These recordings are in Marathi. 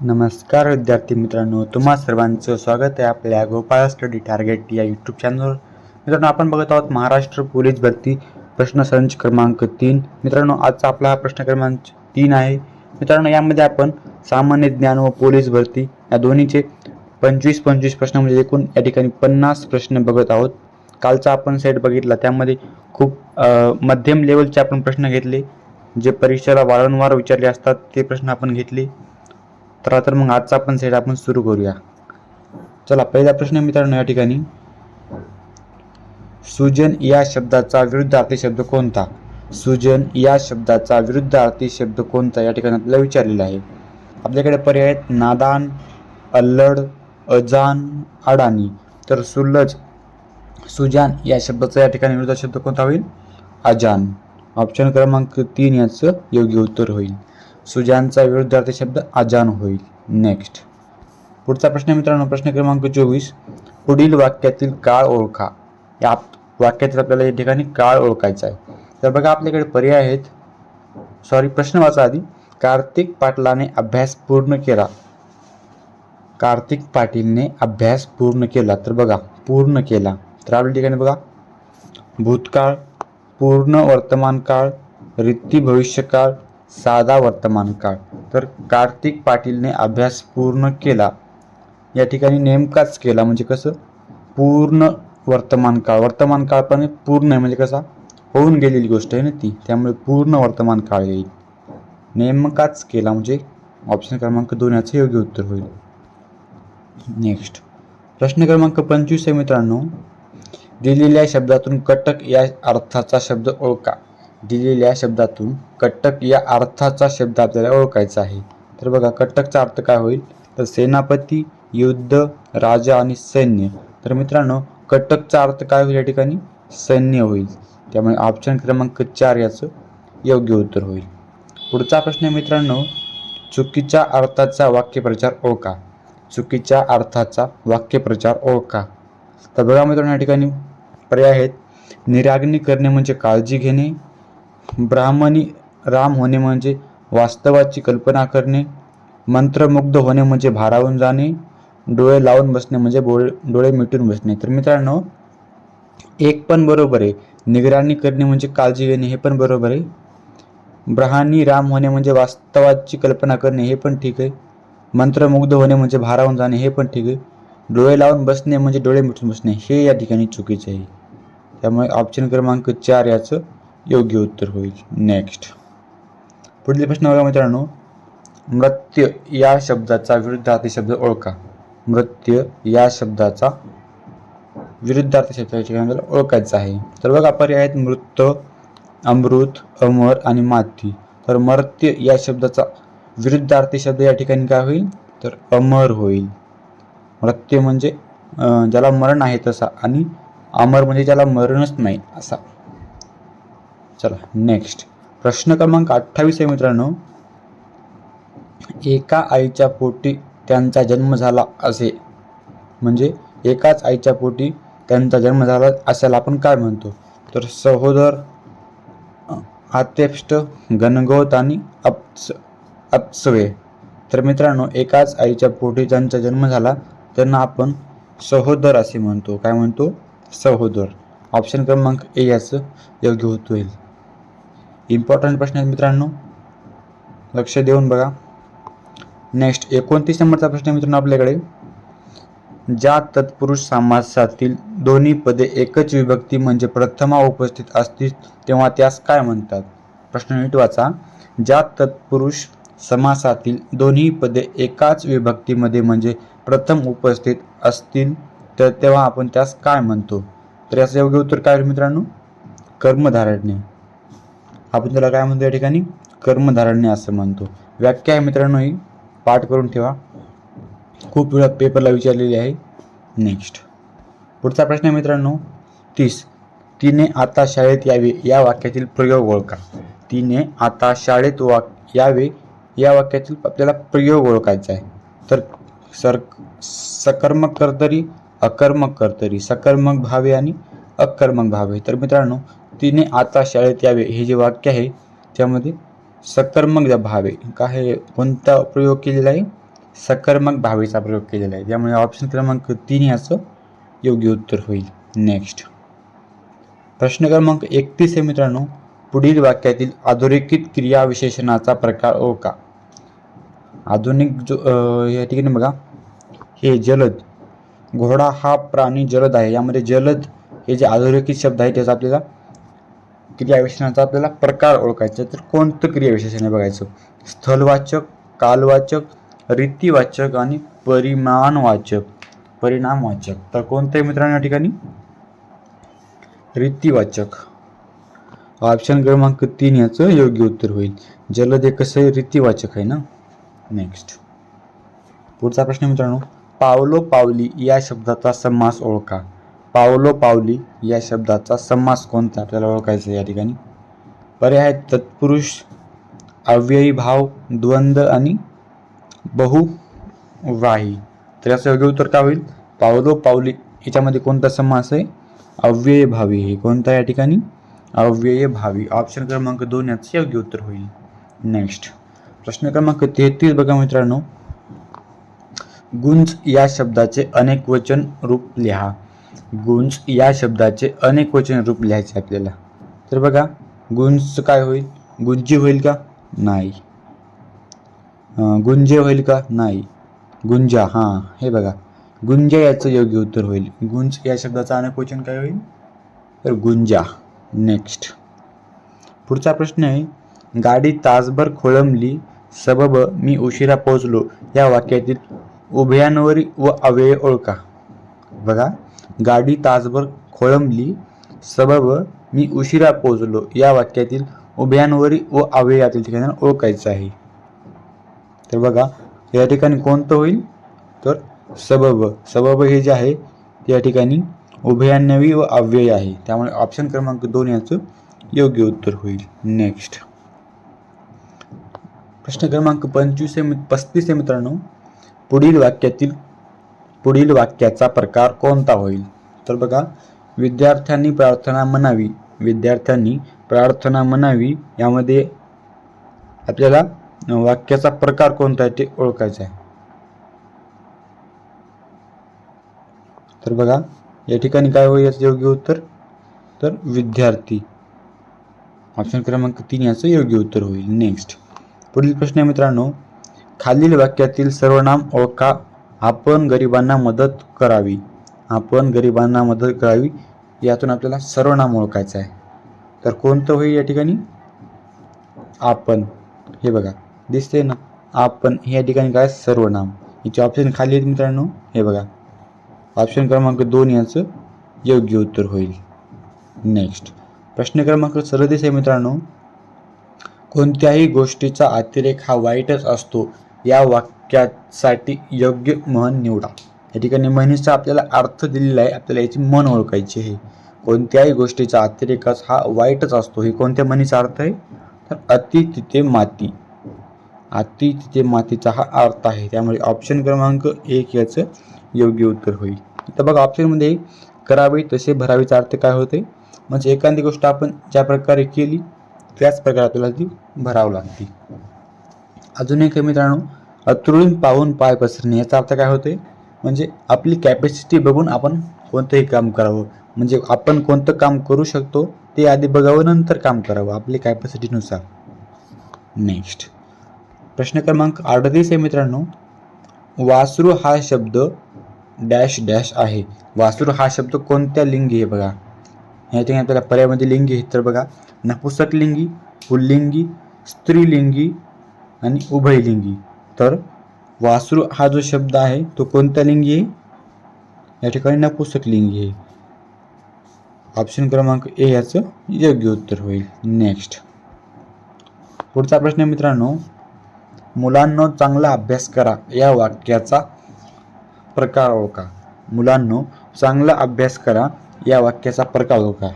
नमस्कार विद्यार्थी मित्रांनो. तुम्हा सर्वांचं स्वागत आहे आपल्या गोपाळ स्टडी टार्गेट या यूट्यूब चॅनलवर मित्रांनो आपण बघत आहोत महाराष्ट्र पोलीस भरती प्रश्नसंच क्रमांक तीन. मित्रांनो आजचा आपला हा प्रश्न क्रमांक तीन आहे. मित्रांनो यामध्ये आपण सामान्य ज्ञान व पोलीस भरती या दोन्हीचे पंचवीस पंचवीस प्रश्न म्हणजे एकूण या ठिकाणी पन्नास प्रश्न बघत आहोत. कालचा आपण सेट बघितला. त्यामध्ये खूप मध्यम लेवलचे आपण प्रश्न घेतले. जे परीक्षेला वारंवार विचारले असतात ते प्रश्न आपण घेतले. तर तर मग आजचा आपण सेट आपण सुरू करूया. चला पहिला प्रश्न मित्रांनो या ठिकाणी. सुजन या शब्दाचा विरुद्धार्थी शब्द कोणता? सुजन या शब्दाचा विरुद्धार्थी शब्द कोणता? या ठिकाणी आपल्याला विचारलेला आहे. आपल्याकडे पर्याय आहेत नादान अल्लड अजान अडाणी. तर सुलज सुजान या शब्दाचा या ठिकाणी विरुद्ध शब्द कोणता होईल? अजान. ऑप्शन क्रमांक तीन याचं योग्य उत्तर होईल. सुजानचा विरुद्धार्थी शब्द अजान होईल. नेक्स्ट पुढचा प्रश्न मित्रांनो प्रश्न क्रमांक चोवीस. पुढील वाक्यातील काळ ओळखा. या वाक्यातील आपल्याला या ठिकाणी काळ ओळखायचा आहे. तर बघा आपल्याकडे पर्याय आहेत. सॉरी प्रश्न वाचा आधी. कार्तिक पाटलाने अभ्यास पूर्ण केला. कार्तिक पाटीलने अभ्यास पूर्ण केला. तर बघा पूर्ण केला. तर आपल्या ठिकाणी बघा. भूतकाळ पूर्ण वर्तमान काळ रित्ती भविष्यकाळ साधा वर्तमान काळ. तर कार्तिक पाटीलने अभ्यास पूर्ण केला. या ठिकाणी नेमकाच केला म्हणजे कसं? पूर्ण वर्तमान काळ. वर्तमान काळपणे पूर्ण आहे म्हणजे कसा? होऊन गेलेली गोष्ट आहे ना ती. त्यामुळे पूर्ण वर्तमान काळ येईल. नेमकाच केला म्हणजे ऑप्शन क्रमांक दोन याचं योग्य उत्तर होईल. नेक्स्ट प्रश्न क्रमांक पंचवीस आहे मित्रांनो. दिलेल्या शब्दातून कटक या अर्थाचा शब्द ओळखा. दिलेल्या शब्दातून कटक या अर्थाचा शब्द आपल्याला ओळखायचा आहे. तर बघा कटकचा अर्थ काय होईल? तर सेनापती युद्ध राजा आणि सैन्य. तर मित्रांनो कटकचा अर्थ काय होईल या ठिकाणी? सैन्य होईल. त्यामुळे ऑप्शन क्रमांक चार याचं योग्य उत्तर होईल. पुढचा प्रश्न आहे मित्रांनो चुकीच्या अर्थाचा वाक्यप्रचार ओळखा. चुकीच्या अर्थाचा वाक्यप्रचार ओळखा. तर बघा मित्रांनो या ठिकाणी पर्याय आहेत. निरागणी करणे म्हणजे काळजी घेणे ब्राह्मणी राम होणे म्हणजे वास्तवाची कल्पना करणे मंत्रमुग्ध होणे म्हणजे भारावून जाणे डोळे लावून बसणे म्हणजे बोळे डोळे मिटून बसणे. तर मित्रांनो एक पण बरोबर आहे. निगराणी करणे म्हणजे काळजी घेणे हे पण बरोबर आहे. ब्रहानी राम होणे म्हणजे वास्तवाची कल्पना करणे हे पण ठीक आहे. मंत्रमुग्ध होणे म्हणजे भारावून जाणे हे पण ठीक आहे. डोळे लावून बसणे म्हणजे डोळे मिटून बसणे हे या ठिकाणी चुकीचे आहे. त्यामुळे ऑप्शन क्रमांक चार याचं योग्य उत्तर होईल. नेक्स्ट पुढील प्रश्न बघा मित्रांनो. मृत्य या शब्दाचा विरुद्धार्थी शब्द ओळखा. मृत्य या शब्दाचा विरुद्धार्थी शब्द या ठिकाणी ओळखायचा आहे. तर बघा पर्याय आहेत मृत अमृत अमर आणि माती. तर मर्त्य या शब्दाचा विरुद्धार्थी शब्द या ठिकाणी काय होईल? तर अमर होईल. मृत्य म्हणजे ज्याला मरण आहे तसा आणि अमर म्हणजे ज्याला मरणच नाही असा. चला नेक्स्ट प्रश्न क्रमांक अठ्ठावीस आहे मित्रांनो. एका आईच्या पोटी त्यांचा जन्म झाला असे. म्हणजे एकाच आईच्या पोटी त्यांचा जन्म झाला असायला आपण काय म्हणतो? तर सहोदर आतेष्ट गणगोत आणि अप्स अप्सवे. तर मित्रांनो एकाच आईच्या पोटी ज्यांचा जन्म झाला त्यांना आपण सहोदर असे म्हणतो. काय म्हणतो? सहोदर. ऑप्शन क्रमांक ए याचं योग्य होतो येईल इम्पॉर्टंट प्रश्न आहेत मित्रांनो. लक्ष देऊन बघा. नेक्स्ट एकोणतीस नंबरचा प्रश्न आहे मित्रांनो आपल्याकडे. ज्या तत्पुरुष समासातील दोन्ही पदे एकच विभक्ती म्हणजे प्रथमा उपस्थित असतील तेव्हा त्यास काय म्हणतात? प्रश्न नीट वाचा. ज्या तत्पुरुष समासातील दोन्ही पदे एकाच विभक्तीमध्ये म्हणजे प्रथम उपस्थित असतील तर तेव्हा आपण त्यास काय म्हणतो? तर याचं योग्य उत्तर काय मित्रांनो? कर्मधारण्य आपण त्याला काय म्हणतो या ठिकाणी? कर्मधारण्य असं म्हणतो. व्याख्या आहे मित्रांनो ही. पाठ करून ठेवा. खूप वेळा पेपरला विचारलेली आहे. नेक्स्ट पुढचा प्रश्न आहे मित्रांनो. तीस. तिने आता शाळेत यावे या वाक्यातील प्रयोग ओळखा. तिने आता शाळेत वाक यावे या वाक्यातील आपल्याला प्रयोग ओळखायचा आहे. तर सर सकर्मक कर्तरी अकर्मक कर्तरी सकर्मक भावे आणि अकर्मक भावे. तर मित्रांनो तिने आता शाळेत यावे हे जे वाक्य आहे त्यामध्ये सकर्मक भावे. का हे कोणता प्रयोग केलेला आहे? सकर्मक भावेचा प्रयोग केलेला आहे. त्यामुळे ऑप्शन क्रमांक तीन याचं योग्य उत्तर होईल. नेक्स्ट प्रश्न क्रमांक एकतीस आहे मित्रांनो. पुढील वाक्यातील अधोरेखित क्रियाविशेषणाचा प्रकार ओळखा आधुनिक जो या ठिकाणी बघा. हे जलद. घोडा हा प्राणी जलद आहे. यामध्ये जलद हे जे अधोरेखित शब्द आहे त्याचा आपल्याला क्रियाविशेषणाचा आपल्याला प्रकार ओळखायचा तर कोणतं क्रियाविशेषण आहे बघायचं? स्थलवाचक कालवाचक रीतीवाचक आणि परिमाणवाचक. परिणामवाचक. तर कोणतं आहे मित्रांनो या ठिकाणी? रीतीवाचक. ऑप्शन क्रमांक तीन याचं योग्य उत्तर होईल. जलद हे कसं आहे रीतीवाचक आहे ना? नेक्स्ट पुढचा प्रश्न मित्रांनो. पावलो पावली या शब्दाचा समास ओळखा. पावलो पावली या शब्दाचा समास कोणता आपल्याला ओळखायचा या ठिकाणी? पर्याय तत्पुरुष अव्ययी भाव द्वंद्व आणि बहुवाही. तर याचं योग्य उत्तर काय होईल? पावलो पावली याच्यामध्ये कोणता समास आहे? अव्यय भावी. हे कोणता या ठिकाणी? अव्यय भावी. ऑप्शन क्रमांक दोन याचं योग्य उत्तर होईल. नेक्स्ट प्रश्न क्रमांक तेहतीस बघा मित्रांनो. गुंज या शब्दाचे अनेक वचन रूप लिहा. गुंज या शब्दाचे अनेक वचन रूप लिहायचे आपल्याला. तर बघा गुंज काय होईल? गुंजी होईल का? नाही. गुंजे होईल का? नाही. गुंजा हां हे बघा. गुंजा याचं योग्य उत्तर होईल. गुंज या शब्दाचं अनेक वचन काय होईल? तर गुंजा. नेक्स्ट पुढचा प्रश्न आहे गाडी तासभर खोळंबली सबब मी उशिरा पोहोचलो या वाक्यातील उभयांवर व अव्यय ओळखा. बघा गाडी तासभर खोळंबली. सबब मी उशिरा पोचलो या वाक्यातील उभयांवरी व अव्ययातील ठिकाणी ओळखायचं आहे. तर बघा या ठिकाणी कोणतं होईल? तर सबब सबब हे जे आहे या ठिकाणी उभयान्वयी व अव्यय आहे. त्यामुळे ऑप्शन क्रमांक दोन याचं योग्य उत्तर होईल. नेक्स्ट प्रश्न क्रमांक पंचवीस पस्तीस आहे मित्रांनो. पुढील वाक्यातील पुढील वाक्याचा प्रकार कोणता होईल? तर बघा विद्यार्थ्यांनी प्रार्थना म्हणावी. विद्यार्थ्यांनी प्रार्थना म्हणावी यामध्ये आपल्याला वाक्याचा प्रकार कोणता आहे ते ओळखायचं आहे. तर बघा या ठिकाणी काय होईल याचं योग्य उत्तर? तर विद्यार्थी. ऑप्शन क्रमांक तीन याचं योग्य उत्तर होईल. नेक्स्ट पुढील प्रश्न आहे मित्रांनो खालील वाक्यातील सर्वनाम ओळखा आपण गरिबांना मदत करावी. आपण गरिबांना मदत करावी यातून आपल्याला सर्वनाम ओळखायचं आहे. तर कोणतं होईल या ठिकाणी? आपण. हे बघा दिसते ना? आपण हे या ठिकाणी काय? सर्वनाम. याचे ऑप्शन खाली आहेत मित्रांनो. हे बघा. ऑप्शन क्रमांक दोन याचं योग्य उत्तर होईल. नेक्स्ट प्रश्न क्रमांक सदतीस आहे मित्रांनो. कोणत्याही गोष्टीचा अतिरेक हा वाईटच असतो. या वाक्य वाक्यासाठी योग्य म्हण निवडा. या ठिकाणी म्हणीचा आपल्याला अर्थ दिलेला आहे आपल्याला याची मन ओळखायची आहे. कोणत्याही गोष्टीचा अतिरेकच हा वाईटच असतो. हे कोणत्या म्हणीचा अर्थ आहे? तर अति तिथे माती. अति तिथे मातीचा हा अर्थ आहे. त्यामुळे ऑप्शन क्रमांक एक याचं योग्य उत्तर होईल. तर बघा ऑप्शनमध्ये करावे तसे भरावेचा अर्थ काय होते म्हणजे एखादी गोष्ट आपण ज्या प्रकारे केली त्याच प्रकारे आपल्याला ती भरावं लागते. अजून एक मित्रांनो अतुळून पाहून पाय पसरणे याचा अर्थ काय होते म्हणजे आपली कॅपॅसिटी बघून आपण कोणतंही काम करावं. म्हणजे आपण कोणतं काम करू शकतो ते आधी बघावं नंतर काम करावं आपली कॅपॅसिटीनुसार नेक्स्ट प्रश्न क्रमांक अडतीस आहे मित्रांनो. वासरू हा शब्द डॅश डॅश आहे. वासरू हा शब्द कोणत्या लिंगी आहे बघा. या ठिकाणी आपल्याला पर्यायमध्ये लिंगी आहे तर बघा. नपुसकलिंगी पुल्लिंगी स्त्रीलिंगी आणि उभयलिंगी. तर वासरू हा जो शब्द आहे तो कोणत्या लिंगी आहे? या ठिकाणी नपुसक लिंगी आहे. ऑप्शन क्रमांक ए याचं योग्य उत्तर होईल. नेक्स्ट पुढचा प्रश्न आहे मित्रांनो मुलांनो चांगला अभ्यास करा या वाक्याचा प्रकार ओळखा. मुलांनो चांगला अभ्यास करा या वाक्याचा प्रकार ओळखा.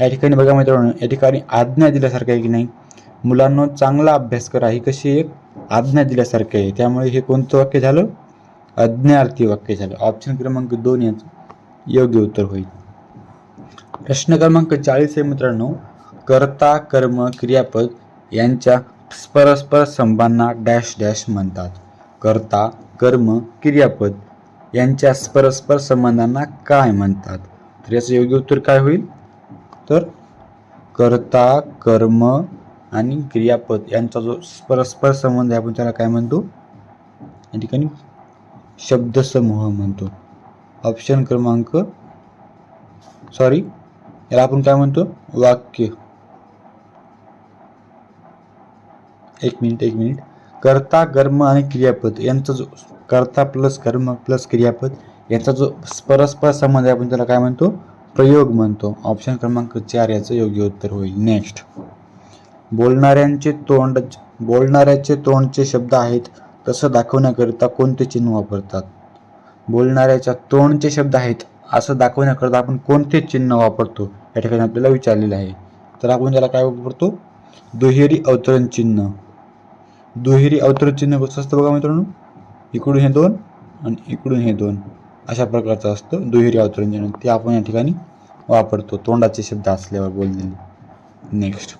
या ठिकाणी बघा मित्रांनो या ठिकाणी आज्ञा दिल्यासारखं आहे की नाही? मुलांनो चांगला अभ्यास करा ही कशी एक आज्ञा दिल्यासारखं आहे. त्यामुळे हे कोणतं वाक्य झालं? अज्ञार्थी वाक्य झालं. ऑप्शन क्रमांक दोन याचं योग्य उत्तर होईल. प्रश्न क्रमांक चाळीस आहे मित्रांनो. कर्ता कर्म क्रियापद यांच्या परस्पर संबांना डॅश डॅश म्हणतात. कर्ता कर्म क्रियापद यांच्या परस्पर संबंधांना काय म्हणतात? तर याचं योग्य उत्तर काय होईल? तर कर्ता कर्म आणि क्रियापद यांचा जो परस्पर संबंध आहे आपण त्याला काय म्हणतो? या ठिकाणी शब्दसमूह म्हणतो. ऑप्शन क्रमांक सॉरी याला आपण काय म्हणतो? वाक्य. एक मिनिट एक मिनिट. कर्ता कर्म आणि क्रियापद यांचा जो कर्ता प्लस कर्म प्लस क्रियापद यांचा जो परस्पर संबंध आहे आपण त्याला काय म्हणतो? प्रयोग म्हणतो. ऑप्शन क्रमांक चार याचं योग्य उत्तर होईल. नेक्स्ट बोलणाऱ्यांचे तोंड बोलणाऱ्याचे तोंडचे शब्द आहेत तसं दाखवण्याकरिता कोणते चिन्ह वापरतात? बोलणाऱ्याच्या तोंडचे शब्द आहेत असं दाखवण्याकरिता आपण कोणते चिन्ह वापरतो? या ठिकाणी आपल्याला विचारलेलं आहे. तर आपण त्याला काय वापरतो? दुहेरी अवतरण चिन्ह. दुहेरी अवतरण चिन्ह कसं असतं बघा मित्रांनो? इकडून हे दोन आणि इकडून हे दोन. अशा प्रकारचं असतं दुहेरी अवतरण चिन्ह. ते आपण या ठिकाणी वापरतो. तोंडाचे शब्द असल्यावर बोललेले. नेक्स्ट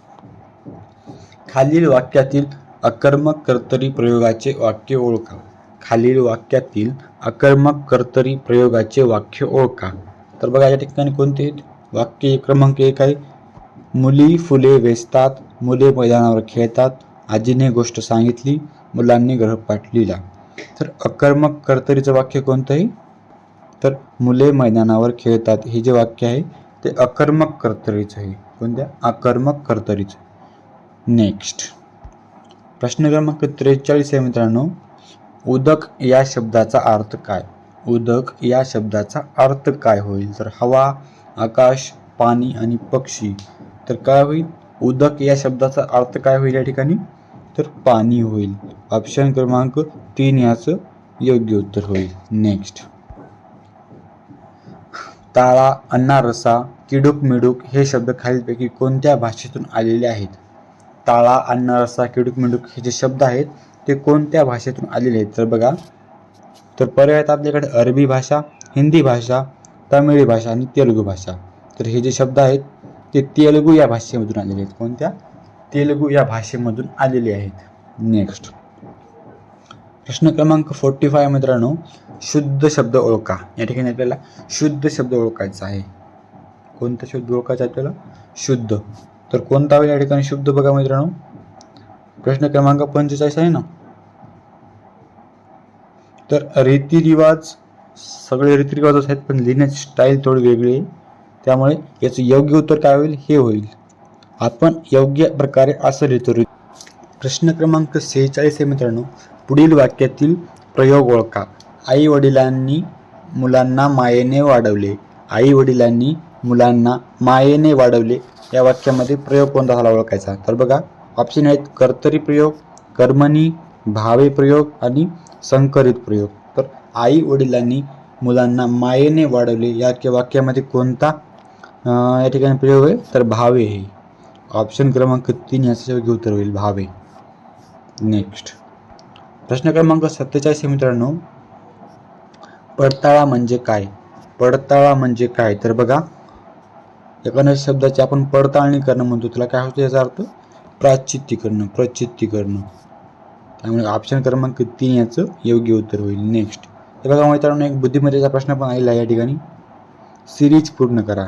खालील वाक्यातील अकर्मक कर्तरी प्रयोगाचे वाक्य ओळखा खालील वाक्यातील अकर्मक कर्तरी प्रयोगाचे वाक्य ओळखा तर बघा या ठिकाणी कोणते आहेत? वाक्य क्रमांक एक आहे. मुली फुले वेचतात मुले मैदानावर खेळतात. आजीने गोष्ट सांगितली मुलांनी गृहपाठ लिहिला. तर अकर्मक कर्तरीचं वाक्य कोणतं आहे तर मुले मैदानावर खेळतात हे जे वाक्य आहे ते अकर्मक कर्तरीचं आहे. कोणत्या? आक्रमक कर्तरीचं नेक्स्ट. प्रश्न क्रमांक त्रेचाळीस आहे मित्रांनो. उदक या शब्दाचा अर्थ काय? उदक या शब्दाचा अर्थ काय होईल? तर हवा आकाश पाणी आणि पक्षी. तर काय होईल? उदक या शब्दाचा अर्थ काय होईल या ठिकाणी? तर पाणी होईल. ऑप्शन क्रमांक तीन याचं योग्य उत्तर होईल. नेक्स्ट ताळा अन्नारसा किडूक मिडूक हे शब्द खालीलपैकी कोणत्या भाषेतून आलेले आहेत? ताळा अन्नरसा किडूक मिडूक हे जे शब्द आहेत ते कोणत्या भाषेतून आलेले आहेत? तर बघा तर पर्याय आहेत आपल्याकडे अरबी भाषा हिंदी भाषा तमिळी भाषा आणि तेलुगू भाषा. तर हे जे शब्द आहेत ते तेलुगू या भाषेमधून आलेले आहेत. कोणत्या? तेलुगू या भाषेमधून आलेले आहेत. नेक्स्ट प्रश्न क्रमांक फोर्टी फाय मित्रांनो शुद्ध शब्द ओळखा. या ठिकाणी आपल्याला शुद्ध शब्द ओळखायचा आहे. कोणता शब्द ओळखायचा आपल्याला? शुद्ध. तर कोणता होईल या ठिकाणी शुद्ध बघा मित्रांनो? प्रश्न क्रमांक पंचेचाळीस आहे ना? तर रीतिरिवाज सगळे रीतिरिवाजच आहेत पण लिहिण्याची स्टाईल थोडी वेगळी आहे. त्यामुळे याचं योग्य उत्तर काय होईल? हे होईल. आपण योग्य प्रकारे असं लिहितो प्रश्न क्रमांक सेहेचाळीस आहे मित्रांनो. पुढील वाक्यातील प्रयोग ओळखा. आई वडिलांनी मुलांना मायेने वाढवले. आई वडिलांनी मुलांना मायेने वाढवले. या वाक्यामध्ये प्रयोग कोणता झाला ओळखायचा? तर बघा ऑप्शन आहेत कर्तरी प्रयोग कर्मणी भावे प्रयोग आणि संकरित प्रयोग. तर आई वडिलांनी मुलांना मायेने वाढवले या वाक्यामध्ये कोणता या ठिकाणी प्रयोग आहे? तर भावे हे. ऑप्शन क्रमांक तीन याचं योग्य उत्तर होईल भावे. नेक्स्ट प्रश्न क्रमांक सत्तेचाळीस मित्रांनो. पडताळा म्हणजे काय? पडताळा म्हणजे काय? तर बघा एखाद्या शब्दाची आपण पडताळणी करणं म्हणतो. त्याला काय होतं याचा अर्थ? प्राचित्य करणं प्रचित्ती करणं त्यामुळे ऑप्शन क्रमांक तीन याचं योग्य उत्तर होईल. नेक्स्ट हे बघा मित्रांनो एक बुद्धिमत्तेचा प्रश्न पण आलेला आहे या ठिकाणी. सिरीज पूर्ण करा.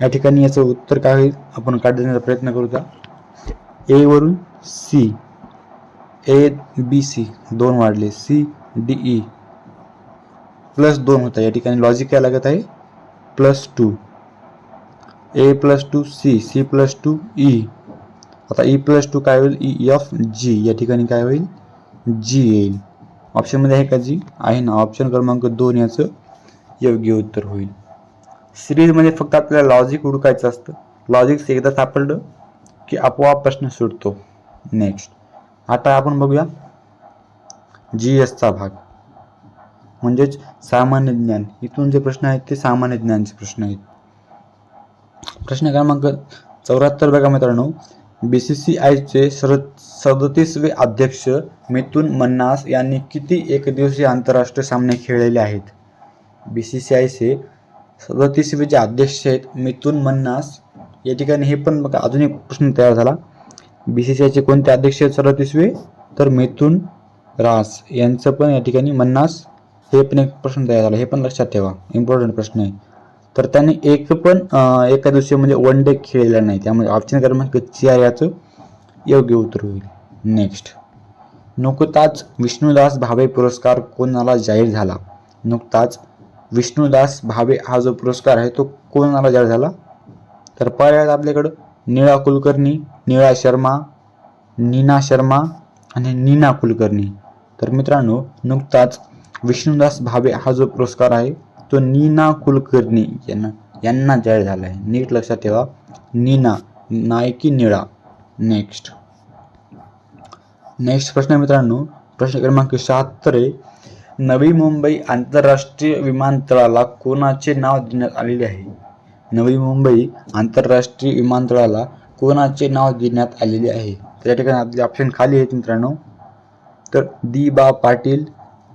या ठिकाणी याचं उत्तर काय होईल? आपण काढण्याचा प्रयत्न करू त्या. ए वरून सी ए बी सी दोन वाढले. सी डी ई प्लस दोन होता. या ठिकाणी लॉजिक काय लागत आहे? Plus two A plus two C C plus two E आता ई प्लस टू काय होईल? ई एफ जी या ठिकाणी काय होईल? जी येईल. ऑप्शनमध्ये आहे का जी आहे ना. ऑप्शन क्रमांक दोन याचं योग्य उत्तर होईल. सिरीजमध्ये फक्त आपल्याला लॉजिक उडकायचं असतं. लॉजिक्स एकदा सापडलं की आपोआप प्रश्न सुटतो. नेक्स्ट आता आपण बघूया. जी एसचा भाग. म्हणजेच सामान्य ज्ञान. इथून जे प्रश्न आहेत ते सामान्य ज्ञानचे प्रश्न आहेत. प्रश्न क्रमांक चौऱ्याहत्तर बघा मित्रांनो. बी सी सी आयचे सर सदतीसवे अध्यक्ष मिथुन मन्नास यांनी किती एकदिवसीय आंतरराष्ट्रीय सामने खेळलेले आहेत? बी सी सी आयचे सदतीसवे जे अध्यक्ष आहेत मिथुन मन्नास. या ठिकाणी हे पण बघा अजून एक प्रश्न तयार झाला. बी सी सी आयचे कोणते अध्यक्ष आहेत सदतीसवे? तर मिथुन रास यांचं पण या ठिकाणी मन्नास. हे पण एक प्रश्न तयार झाला. हे पण लक्षात ठेवा. इम्पॉर्टंट प्रश्न आहे. तर त्यांनी एक पण एका दिवशी म्हणजे वन डे खेळलेला नाही. त्यामुळे ऑप्शन क्रमांक चार याचं योग्य उत्तर होईल. नेक्स्ट नुकताच विष्णुदास भावे पुरस्कार कोणाला जाहीर झाला? नुकताच विष्णुदास भावे हा जो पुरस्कार आहे तो कोणाला जाहीर झाला? तर पर्यायात आपल्याकडं. निळा कुलकर्णी निळा शर्मा नीना शर्मा आणि नीना कुलकर्णी. तर मित्रांनो नुकताच विष्णुदास भावे हा जो पुरस्कार आहे तो नीना कुलकर्णी यांना यांना जाहीर झाला आहे नीट लक्षात ठेवा. नीना नायकी निळा. नेक्स्ट नेक्स्ट प्रश्न मित्रांनो. प्रश्न क्रमांक शहात्तर आहे. नवी मुंबई आंतरराष्ट्रीय विमानतळाला कोणाचे नाव देण्यात आलेले आहे? नवी मुंबई आंतरराष्ट्रीय विमानतळाला कोणाचे नाव देण्यात आलेले आहे? त्या ठिकाणी आपले ऑप्शन खाली आहेत मित्रांनो. तर दी बा पाटील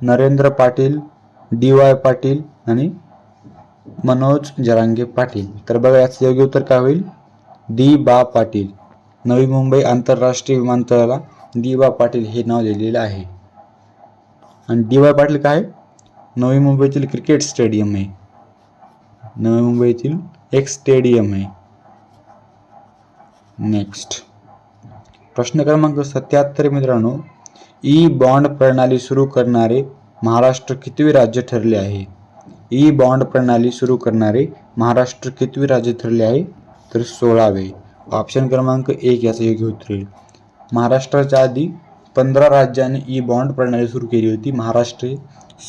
नरेंद्र पाटील डी वाय पाटील आणि मनोज जरांगे पाटील. तर बघा याचं योग्य उत्तर काय होईल? दी बा पाटील. नवी मुंबई आंतरराष्ट्रीय विमानतळाला दी बा पाटील हे नाव दिलेलं आहे. आणि डी वाय पाटील काय? नवी मुंबईतील क्रिकेट स्टेडियम आहे. नवी मुंबईतील एक स्टेडियम आहे. नेक्स्ट. प्रश्न क्रमांक सत्याहत्तर मित्रांनो. ई बॉन्ड प्रणाली सुरू करणारे महाराष्ट्र कितवे राज्य ठरले आहे? ई बॉन्ड प्रणाली सुरू करणारे महाराष्ट्र कितवे राज्य ठरले आहे? तर सोळावे. ऑप्शन क्रमांक एक याचं योग्य उत्तर येईल. महाराष्ट्राच्या आधी पंधरा राज्यांनी ई बॉन्ड प्रणाली सुरू केली होती. महाराष्ट्र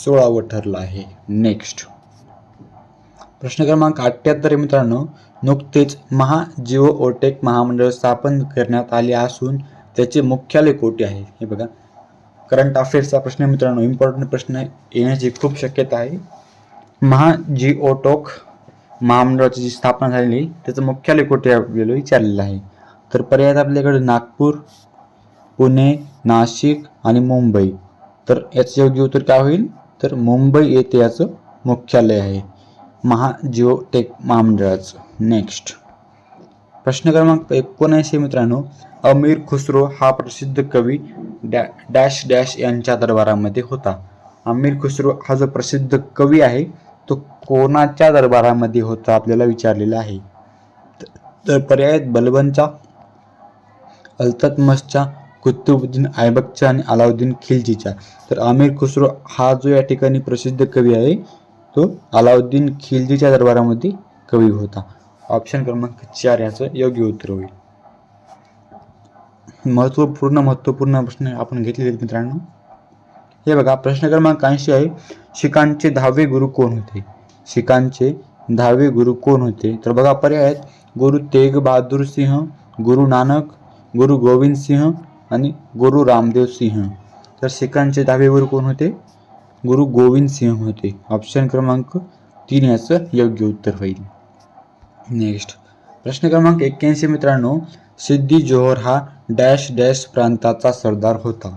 सोळावं ठरलं आहे. नेक्स्ट प्रश्न क्रमांक अठ्ठ्याहत्तर मित्रांनो. नुकतेच महा जिओ ओटेक महामंडळ स्थापन करण्यात आले असून त्याचे मुख्यालय कोठे आहे? हे बघा. करंट अफेअर्सचा प्रश्न मित्रांनो. इम्पॉर्टंट प्रश्न येण्याची खूप शक्यता आहे. महा जिओटोक महामंडळाची जी स्थापना झालेली त्याचं मुख्यालय कुठे आपल्याला विचारलेलं आहे. तर पर्यायात आपल्याकडे नागपूर पुणे नाशिक आणि मुंबई. तर याचं योग्य उत्तर काय होईल? तर मुंबई येथे याचं मुख्यालय आहे. महा जिओटेक महामंडळाचं. नेक्स्ट प्रश्न क्रमांक एकोणऐंशी मित्रांनो. अमीर खुसरो हा प्रसिद्ध कवी डॅ डॅश डॅश यांच्या दरबारामध्ये होता. अमीर खुसरो हा जो प्रसिद्ध कवी आहे कोणाच्या दरबारामध्ये होता आपल्याला विचारलेला आहे. तर पर्यायात बलबनचा अल्ततमसच्या कुतुबुद्दीन ऐबकच्या आणि अलाउद्दीन खिलजीच्या तर अमीर खुसरो हा जो या ठिकाणी प्रसिद्ध कवी आहे तो अलाउद्दीन खिलजीच्या दरबारामध्ये कवी होता. ऑप्शन क्रमांक चार याचं योग्य उत्तर होईल. महत्त्वपूर्ण महत्त्वपूर्ण प्रश्न आपण घेतलेले मित्रांनो. हे बघा प्रश्न क्रमांक ऐंशी आहे शिखांचे दहावे गुरु कोण होते? शिखांचे दहावे गुरु कोण होते? तर बघा पर्याय आहेत. गुरु तेग बहादूर सिंह गुरु नानक गुरु गोविंद सिंह आणि गुरु रामदेव सिंह. तर शिखांचे दहावे गुरु कोण होते? गुरु गोविंद सिंह होते. ऑप्शन क्रमांक तीन याचं योग्य उत्तर होईल. नेक्स्ट प्रश्न क्रमांक एक्क्याऐंशी मित्रांनो सिद्धी जोहर हा डॅश डॅश प्रांताचा सरदार होता.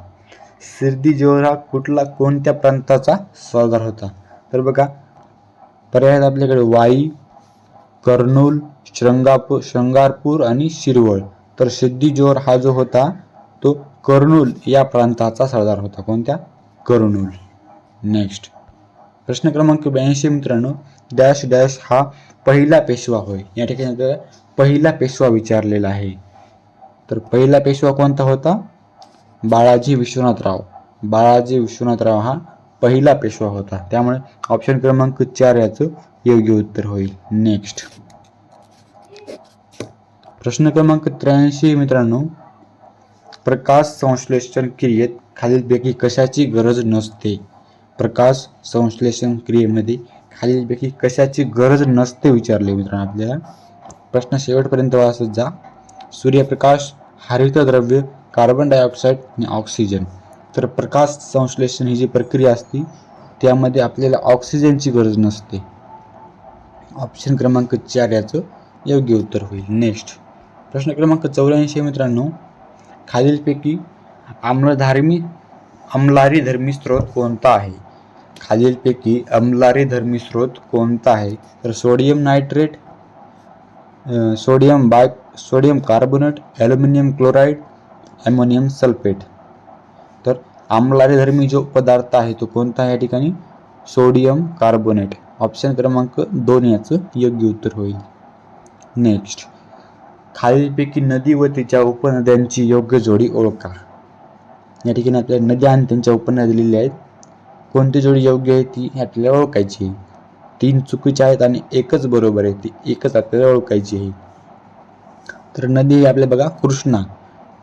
सिद्धी जोहर हा कुठला कोणत्या प्रांताचा सरदार होता? तर बघा पर्यायात आपल्याकडे. वाई कर्नूल श्रंगापूर श्रंगारपूर आणि शिरवळ. तर सिद्धी जोहर हा जो होता तो कर्नूल या प्रांताचा सरदार होता. कोणत्या? कर्नूल. नेक्स्ट प्रश्न क्रमांक ब्याऐंशी मित्रांनो डॅश डॅश हा पहिला पेशवा होय. या ठिकाणी आपल्याला पहिला पेशवा विचारलेला आहे. तर पहिला पेशवा कोणता होता? बाळाजी विश्वनाथराव. बाळाजी विश्वनाथराव हा पहिला पेशवा होता. त्यामुळे ऑप्शन क्रमांक चार याचं योग्य उत्तर होईल. नेक्स्ट प्रश्न क्रमांक त्र्याऐंशी मित्रांनो. प्रकाश संश्लेषण क्रियेत खालीलपैकी कशाची गरज नसते? प्रकाश संश्लेषण क्रियेमध्ये खालीलपैकी कशाची गरज नसते विचारले मित्रांनो आपल्याला. प्रश्न शेवटपर्यंत वाचत जा. सूर्यप्रकाश हरितद्रव्य कार्बन डायऑक्साईड आणि ऑक्सिजन तर प्रकाश संश्लेषण ही जी प्रक्रिया असते त्यामध्ये आपल्याला ऑक्सिजनची गरज नसते. ऑप्शन क्रमांक चार याचं योग्य उत्तर होईल. नेक्स्ट प्रश्न क्रमांक चौऱ्याऐंशी मित्रांनो. खालीलपैकी आम्लधार्मी अमलारी धर्मी स्रोत कोणता आहे? खालीलपैकी अमलारी धर्मी स्रोत कोणता आहे? तर sodium nitrate sodium bi sodium carbonate aluminium chloride ammonium sulphate. तर जो पदार्थ आहे तो कोणता आहे या ठिकाणी? Sodium carbonate. ऑप्शन क्रमांक दोन याचं योग्य उत्तर होईल. नेक्स्ट खालीलपैकी नदी व तिच्या उपनद्यांची योग्य जोडी ओळखा. या ठिकाणी आपल्याला नद्या आणि त्यांच्या उपनद्या दिलेल्या आहेत. कोणती जोडी योग्य आहे ती आपल्याला ओळखायची आहे. तीन चुकीच्या आहेत आणि एकच बरोबर आहे ती एकच आपल्याला ओळखायची आहे. तर नदी ही आपल्या बघा कृष्णा.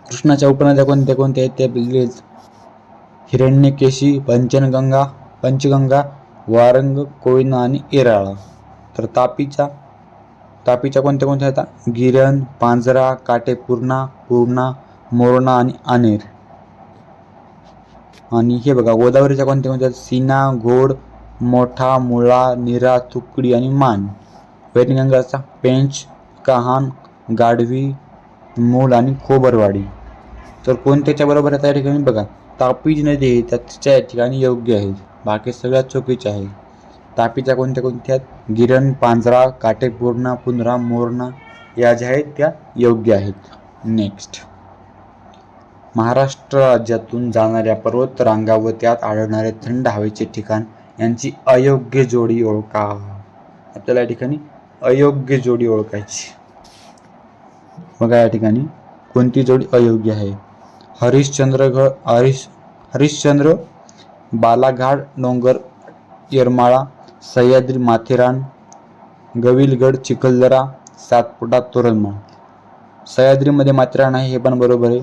कृष्णाच्या उपनद्या कोणत्या कोणत्या आहेत ते दिलेल्या हिरण्यकेशी पंचनगंगा पंचगंगा वारंग कोयना आणि येराळा. तर तापीच्या तापीच्या कोणत्या कोणत्या आहेत? गिरण पांजरा काटेपूर्णा पूर्णा मोरणा आणि आनेर आणि हे बघा गोदावरीच्या कोणत्या कोणत्या आहेत? सीना घोड मोठा मुळा निरा तुकडी आणि मान. वैनगंगाचा पेंच कहान गाढवी मूल आणि खोबरवाडी. तर कोणत्याच्या बरोबर आहे त्या ठिकाणी? बघा तापी जी नदी आहे त्याच्या या ठिकाणी योग्य आहे. बाकी सगळ्यात चुकीचे आहे. तापीच्या कोणत्या कोणत्या? गिरण पांजरा काटेपूर्णा पुनरा मोरणा या ज्या आहेत त्या योग्य आहेत. नेक्स्ट महाराष्ट्र राज्यातून जाणाऱ्या पर्वत रांगा व त्यात आढळणारे थंड हवेचे ठिकाण यांची अयोग्य जोडी ओळखा. आपल्याला या ठिकाणी अयोग्य जोडी ओळखायची. बघा या ठिकाणी कोणती जोडी अयोग्य आहे. हरिश्चंद्रगड हरिश हरिश्चंद्र, बालाघाट, डोंगर, येरमाळा, सह्याद्री, माथेरान, गविलगड, चिखलदरा, सातपुडा, तोरणमाळ. सह्याद्रीमध्ये माथेरान आहे, हे पण बरोबर आहे.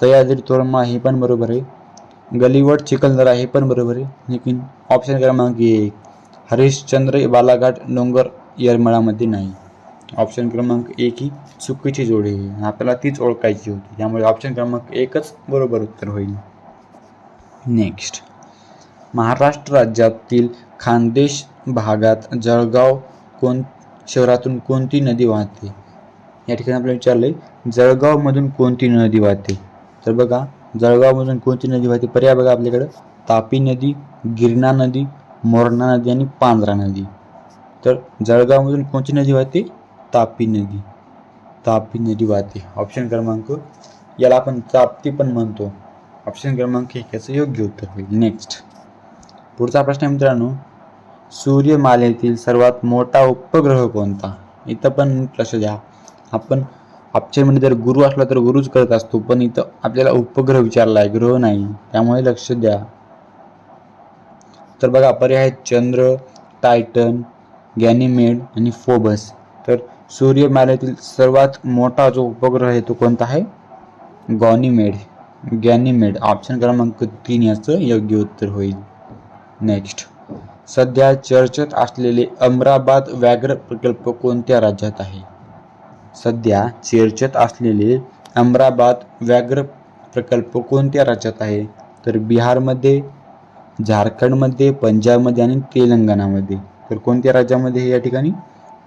सह्याद्री, तोरणमाळ हे पण बरोबर आहे. चिखलदरा हे पण बरोबर आहे. लेकिन ऑप्शन क्रमांक एक. हरिश्चंद्र, बालाघाट, डोंगर, येरमाळामध्ये नाही. ऑप्शन क्रमांक एक ही चुकीची जोडी आहे. आपल्याला तीच ओळखायची होती. त्यामुळे ऑप्शन क्रमांक एकच बरोबर उत्तर होईल. नेक्स्ट महाराष्ट्र राज्यातील खानदेश भागात जळगाव कोण शहरातून कोणती नदी वाहते? या ठिकाणी आपल्याला विचारलंय जळगावमधून कोणती नदी वाहते? तर बघा जळगावमधून कोणती नदी वाहते? पर्याय बघा आपल्याकडं. तापी नदी गिरणा नदी मोरणा नदी आणि पांजरा नदी. तर जळगावमधून कोणती नदी वाहते? तापी नदी. तापी नदी वाहते. ऑप्शन क्रमांक याला आपण ताप्ती पण म्हणतो. ऑप्शन क्रमांक एक याचं योग्य उत्तर होईल. नेक्स्ट पुढचा प्रश्न आहे मित्रांनो सूर्यमालेतील सर्वात मोठा उपग्रह कोणता? इथं पण लक्ष द्या. आपण ऑप्शनमध्ये जर गुरु असला तर गुरुच करत असतो पण इथं आपल्याला उपग्रह विचारला आहे ग्रह नाही. त्यामुळे लक्ष द्या. तर बघा पर्याय आहेत चंद्र टायटन गॅनिमेड आणि फोबस. तर सूर्यमालेतील सर्वात मोठा जो उपग्रह आहे तो कोणता आहे? गॉनिमेड. गॅनिमेड. ऑप्शन क्रमांक तीन याचं योग्य उत्तर होईल. नेक्स्ट सध्या चर्चेत असलेले अमराबाद व्याघ्र प्रकल्प कोणत्या राज्यात आहे? सध्या चर्चेत असलेले अमराबाद व्याघ्र प्रकल्प कोणत्या राज्यात आहे? तर बिहारमध्ये झारखंडमध्ये पंजाबमध्ये आणि तेलंगणामध्ये. तर कोणत्या राज्यामध्ये हे या ठिकाणी?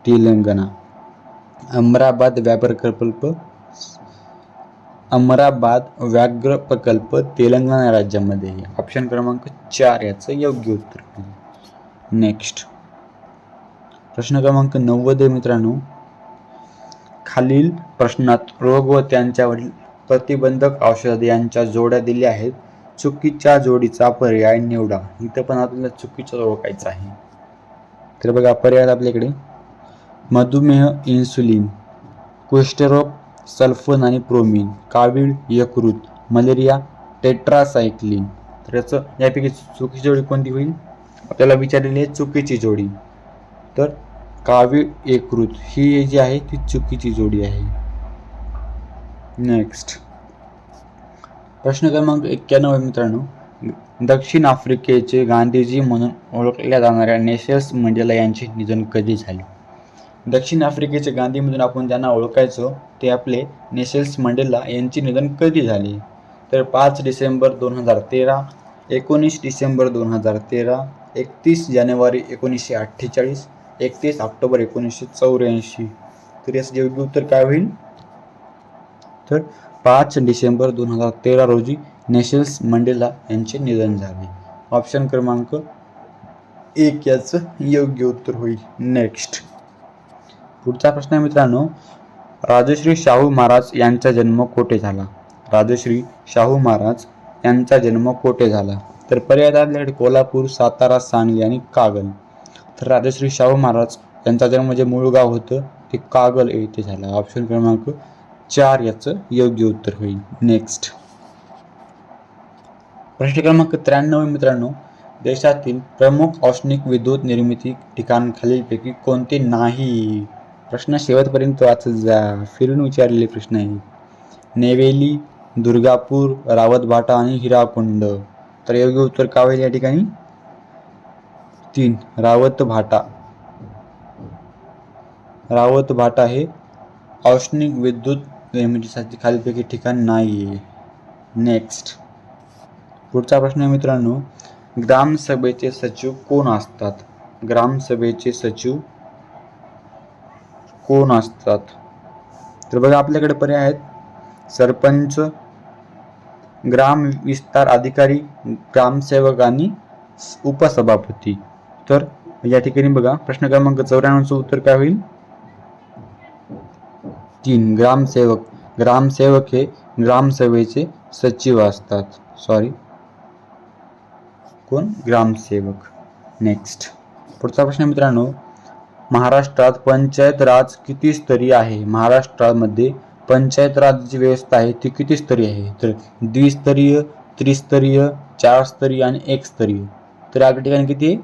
तेलंगणा. अमराबाद व्याघ्र प्रकल्प अमराबाद व्याघ्र प्रकल्प तेलंगणा राज्यामध्ये. आहे ऑप्शन क्रमांक चार याचं योग्य उत्तर. नेक्स्ट प्रश्न क्रमांक नव्वद मित्रांनो. खालील प्रश्नात रोग व त्यांच्यावरील प्रतिबंधक औषध यांच्या जोड्या दिल्या आहेत. चुकीच्या जोडीचा पर्याय निवडा. इथं पण आपल्याला चुकीचं ओळखायचं आहे. तर बघा पर्याय आपल्याकडे. मधुमेह इन्सुलिन कुष्ठरोग सल्फन आणि प्रोमिन कावीळ यकृत मलेरिया टेट्रासायक्लिन. तर याचं यापैकी चुकीची जोडी कोणती होईल? आपल्याला विचारलेली आहे चुकीची जोडी. तर कावीळ यकृत ही जी आहे ती चुकीची जोडी आहे. नेक्स्ट प्रश्न क्रमांक एक्क्याण्णव मित्रांनो. दक्षिण आफ्रिकेचे गांधीजी म्हणून ओळखल्या जाणाऱ्या नेशल्स मंडेला यांचे निधन कधी झाले? दक्षिण आफ्रिकेचे गांधी म्हणून आपण ज्यांना ओळखायचो ते आपले नेशेल्स मंडेला यांचे निधन कधी झाले? तर पाच डिसेंबर दोन हजार तेरा एकोणीस डिसेंबर दोन हजार तेरा एकतीस जानेवारी एकोणीसशे अठ्ठेचाळीस एकतीस ऑक्टोबर एकोणीसशे चौऱ्याऐंशी. तर याचं योग्य उत्तर काय होईल? तर पाच डिसेंबर दोन हजार तेरा रोजी नेशल्स मंडेला यांचे निधन झाले. ऑप्शन क्रमांक एक याचं योग्य उत्तर होईल नेक्स्ट. पुढचा प्रश्न आहे मित्रांनो राजश्री शाहू महाराज यांचा जन्म कोठे झाला? राजश्री शाहू महाराज यांचा जन्म कोठे झाला? तर पर्याय आपल्याकडे कोल्हापूर सातारा सांगली आणि कागल. तर राजश्री शाहू महाराज यांचा जन्म जे मूळ गाव होतं ते कागल येथे झाला. ऑप्शन क्रमांक चार याचं योग्य उत्तर होईल. नेक्स्ट प्रश्न क्रमांक त्र्याण्णव मित्रांनो देशातील प्रमुख औष्णिक विद्युत निर्मिती ठिकाण खालीलपैकी कोणते नाही? प्रश्न शेवटपर्यंत वाचत जा फिरून विचारलेले प्रश्न आहे. नेवेली दुर्गापूर रावतभाटा आणि हिराकुंड. तर योग्य उत्तर काय होईल या ठिकाणी? तीन. रावत भाटा. रावत भाटा हे औष्णिक विद्युत निर्मितीसाठी खालीलपैकी ठिकाण नाही आहे नेक्स्ट पुढचा प्रश्न आहे मित्रांनो ग्रामसभेचे सचिव कोण असतात? ग्रामसभेचे सचिव कोण असतात? तर बघा आपल्याकडे पर्याय आहेत. सरपंच ग्राम विस्तार अधिकारी ग्रामसेवक आणि उपसभापती. तर या ठिकाणी बघा प्रश्न क्रमांक चौऱ्याण्णवचं उत्तर काय होईल? तीन ग्रामसेवक. ग्रामसेवक हे ग्रामसभेचे सचिव असतात. सॉरी कोण? ग्रामसेवक. नेक्स्ट पुढचा प्रश्न मित्रांनो. महाराष्ट्रात पंचायत राज किती स्तरीय आहे? महाराष्ट्रामध्ये पंचायत राज जी व्यवस्था आहे ती किती स्तरीय आहे? तर द्विस्तरीय त्रिस्तरीय चार स्तरीय आणि एक स्तरीय तर आपल्या ठिकाणी किती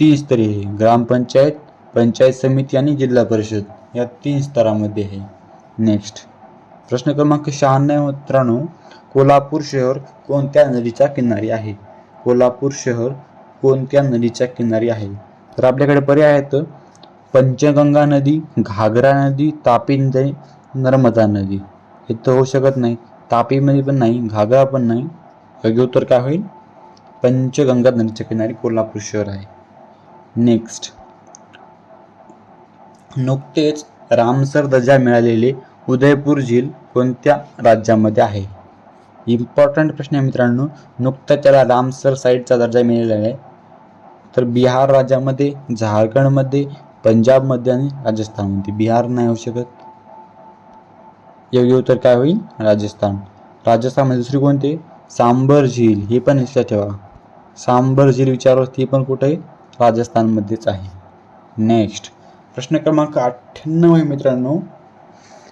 तीन स्तरीय आहे. ग्रामपंचायत पंचायत समिती आणि जिल्हा परिषद या तीन स्तरामध्ये आहे. नेक्स्ट प्रश्न क्रमांक शहाण्णव मित्रांनो. कोल्हापूर शहर कोणत्या नदीच्या किनारी आहे? कोल्हापूर शहर कोणत्या नदीच्या किनारी आहे? तर आपल्याकडे पर्याय आहेत. पंचगंगा नदी घागरा नदी तापी नदी नर्मदा नदी. हे तर होऊ शकत नाही. तापीमध्ये पण नाही घागरा पण नाही. योग्य उत्तर काय होईल? पंचगंगा नदीच्या किनारी कोल्हापूर शहर आहे. नेक्स्ट नुकतेच रामसर दर्जा मिळालेले उदयपूर झील कोणत्या राज्यामध्ये आहे? इम्पॉर्टंट प्रश्न आहे मित्रांनो. नुकताच त्याला रामसर साईडचा दर्जा मिळालेला आहे. तर बिहार राज्यामध्ये झारखंडमध्ये पंजाबमध्ये आणि राजस्थानमध्ये. बिहार नाही होऊ शकत. योग्य उत्तर काय होईल? राजस्थान. राजस्थानमध्ये दुसरी कोणते सांबर झील. हे पण लक्षात ठेवा. सांबर झील विचारवर ती पण कुठे? आहे राजस्थानमध्येच आहे. नेक्स्ट. प्रश्न क्रमांक अठ्ठ्याण्णव आहे मित्रांनो.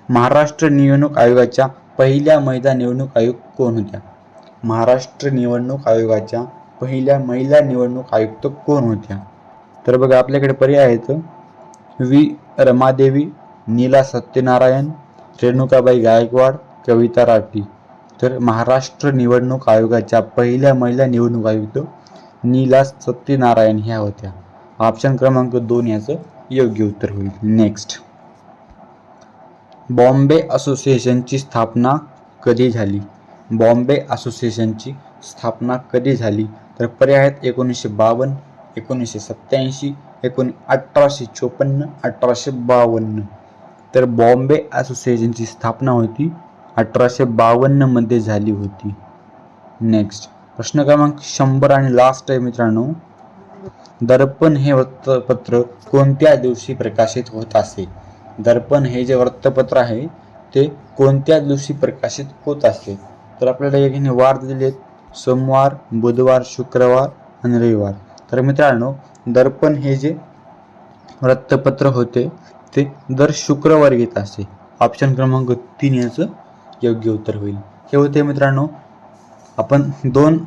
महाराष्ट्र निवडणूक आयोगाच्या पहिल्या महिला निवडणूक आयुक्त कोण होत्या? महाराष्ट्र निवडणूक आयोगाच्या पहिल्या महिला निवडणूक आयुक्त कोण होत्या? तर बघा आपल्याकडे पर्याय आहेत. व्ही. रमादेवी नीला सत्यनारायण रेणुकाबाई गायकवाड कविता राठी. तर महाराष्ट्र निवडणूक आयोगाच्या पहिल्या महिला निवडणूक आयुक्त नीला सत्यनारायण ह्या होत्या. ऑप्शन क्रमांक दोन याचं योग्य उत्तर होईल. नेक्स्ट बॉम्बे असोसिएशनची स्थापना कधी झाली? बॉम्बे असोसिएशनची स्थापना कधी झाली? तर पर्याय आहेत एकोणीसशे बावन्न एकोणीसशे सत्त्याऐंशी एकूण अठराशे चोपन्न अठराशे बावन्न. तर बॉम्बे असोसिएशनची स्थापना होती अठराशे बावन्नमध्ये झाली होती. नेक्स्ट प्रश्न क्रमांक शंभर आणि लास्ट आहे मित्रांनो. दर्पण हे वृत्तपत्र कोणत्या दिवशी प्रकाशित होत असे? दर्पण हे जे वृत्तपत्र आहे ते कोणत्या दिवशी प्रकाशित होत असे? तर आपल्याला या ठिकाणी वार दिलेले आहेत सोमवार बुधवार शुक्रवार आणि रविवार. तर मित्रांनो दर्पण हे जे वृत्तपत्र होते ते दर शुक्रवारी येत असे ऑप्शन क्रमांक तीन याचं योग्य उत्तर होईल. हे होते मित्रांनो आपण दोन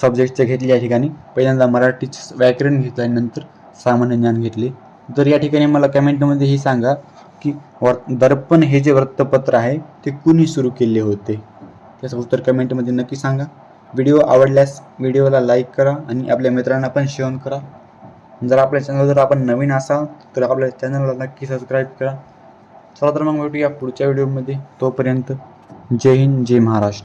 सब्जेक्टचे घेतले या ठिकाणी. पहिल्यांदा मराठीच व्याकरण घेतलं आणि नंतर सामान्य ज्ञान घेतले. तर या ठिकाणी मला कमेंटमध्ये हे सांगा की वर दर्पण हे जे वृत्तपत्र आहे ते कुणी सुरू केले होते? त्याचं उत्तर कमेंटमध्ये नक्की सांगा. व्हिडिओ आवडल्यास व्हिडिओला लाईक करा आणि आपल्या मित्रांना पण शेअर करा. जर आपल्या चॅनल जर आपण नवीन असाल तर आपल्या चॅनलला नक्की सबस्क्राईब करा. चला तर मग भेटूया पुढच्या व्हिडिओमध्ये तोपर्यंत जय हिंद जय महाराष्ट्र.